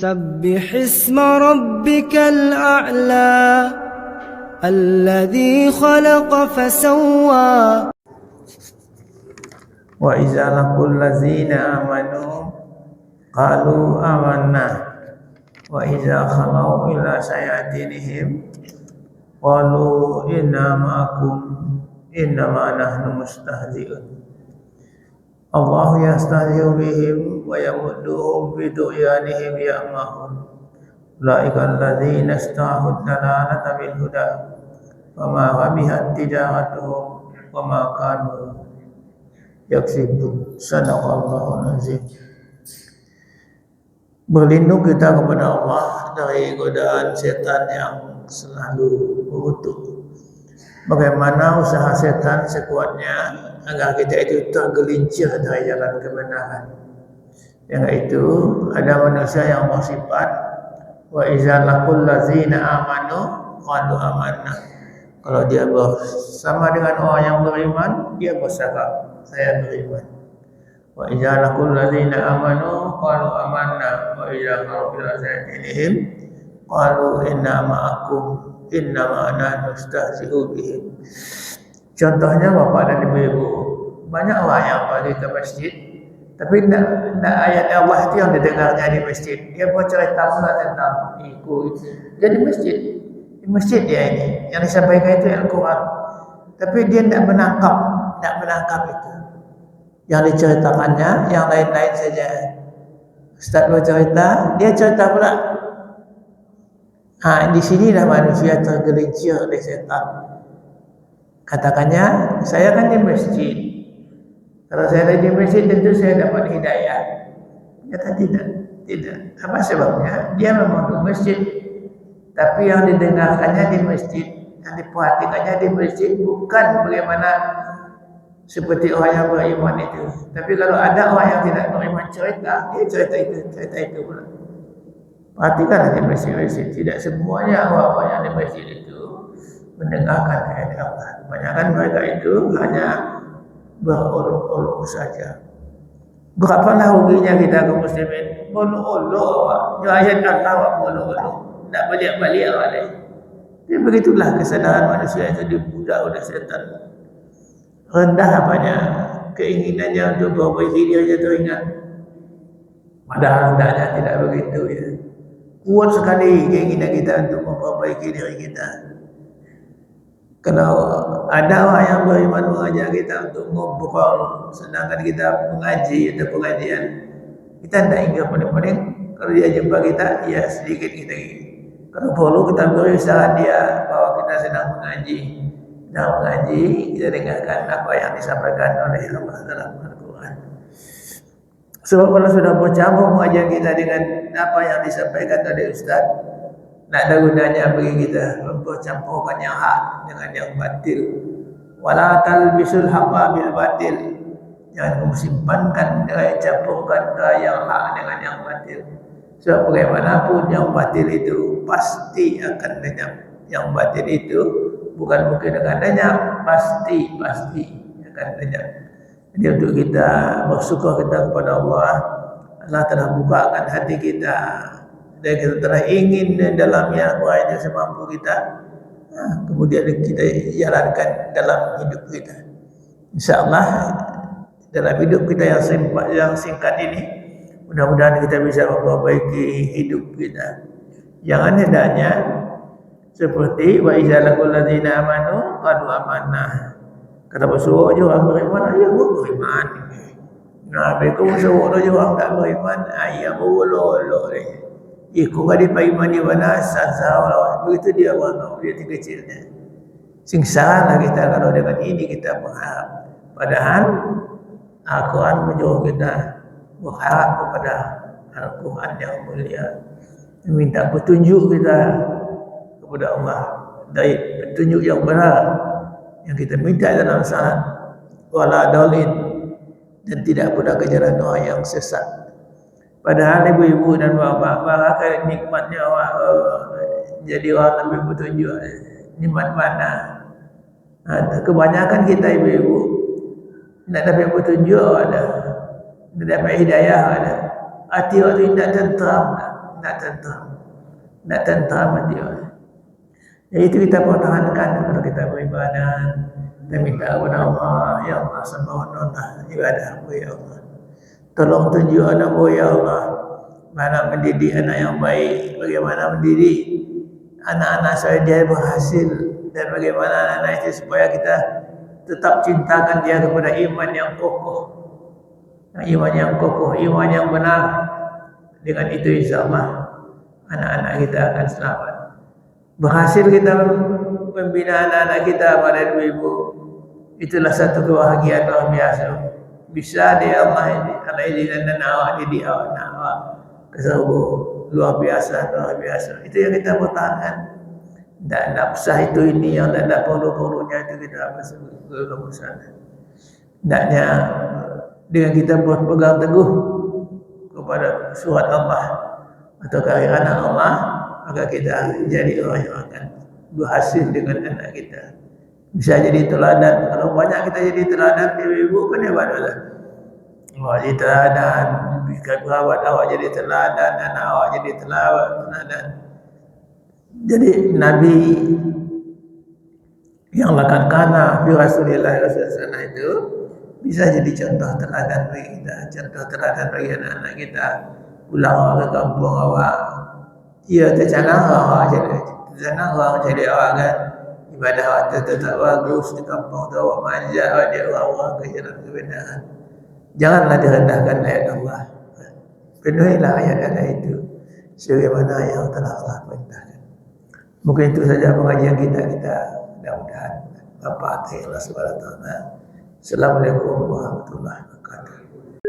سبح اسم ربك الأعلى الذي خلق فسوى. وإذا لقوا الذين آمنوا قالوا آمنا. وإذا خلوا إلى شياطينهم قالوا إنا معكم إنما نحن مستهزئون. الله يستهزئ بهم ويمدهم في طغيانهم يأمهون أولئك الذين اشتروا الضلالة بالهدى فما ربحت تجارتهم وما كانوا yaksibun sadaqallahu azim berlindung kita kepada Allah dari godaan setan yang selalu mengutuk bagaimana usaha setan sekuatnya agar kita itu tergelincir dari jalan kebenaran yang itu ada manusia yang bersifat wa iza laqul ladzina amanu qalu amanna kalau dia bersama dengan orang yang beriman dia bersyarah saya beriman. Wa idza laqul ladzina amanu qalu amanna wa idza qalu ila sayyidihim qalu inna ma'akum inna ma'ana nustahzi'u bihim. Contohnya Bapak dan Ibu-ibu, banyak orang yang pergi ke masjid tapi nak, nak ayat Allah itu yang didengarnya di masjid. Dia buat cerita pula tentang iku. Jadi masjid, di masjid dia ini yang disampaikan itu Al-Quran. Tapi dia tidak menangkap, tidak menangkap itu yang diceritakannya, yang lain-lain saja. Ustaz bercerita, dia cerita pula. Ha, di sini dah manusia tergelincir oleh setan. Katakannya, saya kan di masjid. Kalau saya ada di masjid, tentu saya dapat hidayah. Kata tidak, tidak. Apa sebabnya? Dia memang di masjid. Tapi yang didengarkannya di masjid, yang diperhatikannya di masjid bukan bagaimana seperti orang yang beriman itu. Tapi kalau ada orang yang tidak beriman cerita, dia cerita itu, cerita itu pula. Perhatikan di masjid-masjid. Tidak semuanya orang-orang yang di masjid itu mendengarkan ayat Allah. Kebanyakan mereka itu hanya berolok-olok saja. Berapa ruginya kita ke muslimin? Olok-olok. Ayat Allah awak olok-olok. Tak balik-balik awak lain. Jadi begitulah kesadaran manusia itu dibudak oleh setan rendah apanya keinginannya untuk memperbaiki dirinya teringat padahal hendaknya tidak begitu ya kuat sekali keinginan kita untuk memperbaiki diri kita kalau ada orang yang beriman mengajar kita untuk ngobrol sedangkan kita mengaji atau pengajian kita tidak ingat paling-paling kalau dia jumpa kita ya sedikit kita kalau perlu kita beri saran dia bahwa kita sedang mengaji dalam mengaji kita dengarkan apa yang disampaikan oleh Allah dalam Al-Quran. Sebab kalau sudah bercampur mengajar kita dengan apa yang disampaikan oleh Ustaz, nak ada gunanya bagi kita mempercampurkan yang hak dengan yang batil. Wala talbisul haqqa bil batil. Jangan kamu simpankan dengan campurkan yang hak dengan yang batil. Sebab bagaimanapun yang batil itu pasti akan lenyap. Yang batil itu bukan mungkin akan lenyap pasti pasti akan lenyap jadi untuk kita bersyukur kita kepada Allah Allah telah bukakan hati kita dan kita telah ingin dalamnya wahai semampu kita nah, kemudian kita jalankan dalam hidup kita. Insyaallah dalam hidup kita yang singkat, yang singkat ini mudah-mudahan kita bisa memperbaiki hidup kita. Jangan hendaknya seperti wa iza laqul ladzina amanu qalu amanna. Kata bersuruh je orang beriman ya beriman. Nah bersuruh je orang tak beriman. Ayah bolol ni ikut kali beriman di mana sazah begitu dia orang dia tinggal kecilnya singsara lah kita kalau dengan ini kita berharap padahal Al-Quran menyuruh kita. Berharap kepada Al-Quran yang mulia. Minta petunjuk kita kepada Allah. Dari petunjuk yang benar yang kita minta dalam salat wala dalin dan tidak pula ke jalan orang yang sesat padahal ibu-ibu dan bapa bahkan nikmatnya orang uh, jadi orang lebih petunjuk nikmat mana ha, kebanyakan kita ibu-ibu nak dapat petunjuk ada nak dapat hidayah ada hati orang tidak tentram nak tentram. Nak tentram hati orang. Jadi itu kita pertahankan kalau kita beribadah. Kita minta kepada Allah, Ya Allah, sempurnalah ibadah aku, Ya Allah. Tolong tunjuk anakmu, Ya Allah. Mana mendidik anak yang baik, bagaimana mendidik anak-anak saya dia berhasil dan bagaimana anak-anak itu supaya kita tetap cintakan dia kepada iman yang kokoh. Iman yang kokoh, iman yang benar. Dengan itu insyaAllah anak-anak kita akan selamat. Berhasil kita membina anak-anak kita pada ibu-ibu. Itulah satu kebahagiaan luar biasa. Bisa dia Allah ini, Allah ini dan awak jadi awak nak awak kesabu luar biasa, luar biasa. Itu yang kita pertahankan. Tak nafsah itu ini yang tak ada perlu-perlunya itu kita berusaha. Taknya dengan kita berpegang teguh kepada surat Allah atau keakhiran Allah maka kita jadi orang yang akan berhasil dengan anak kita bisa jadi teladan kalau banyak kita jadi teladan ibu-ibu kan hebat lah awak jadi teladan. Bisa berawat awak jadi teladan anak awak jadi teladan. Jadi Nabi yang lakukan kana fi Rasulullah Rasulullah itu bisa jadi contoh teladan bagi kita contoh teladan bagi anak-anak kita. Pulang ke kampung awak. Ya tercanang awak jadi tercanang awak jadi awak kan. Ibadah awak tetap bagus di kampung tu awak manja awak dia orang ke jalan kebenaran janganlah direndahkan ayat Allah. Penuhilah ayat-ayat itu. Sebagaimana yang telah Allah perintahkan. Mungkin itu saja pengajian kita. Kita mudah-mudahan apa Allah Subhanahu wa taala Assalamualaikum warahmatullahi wabarakatuh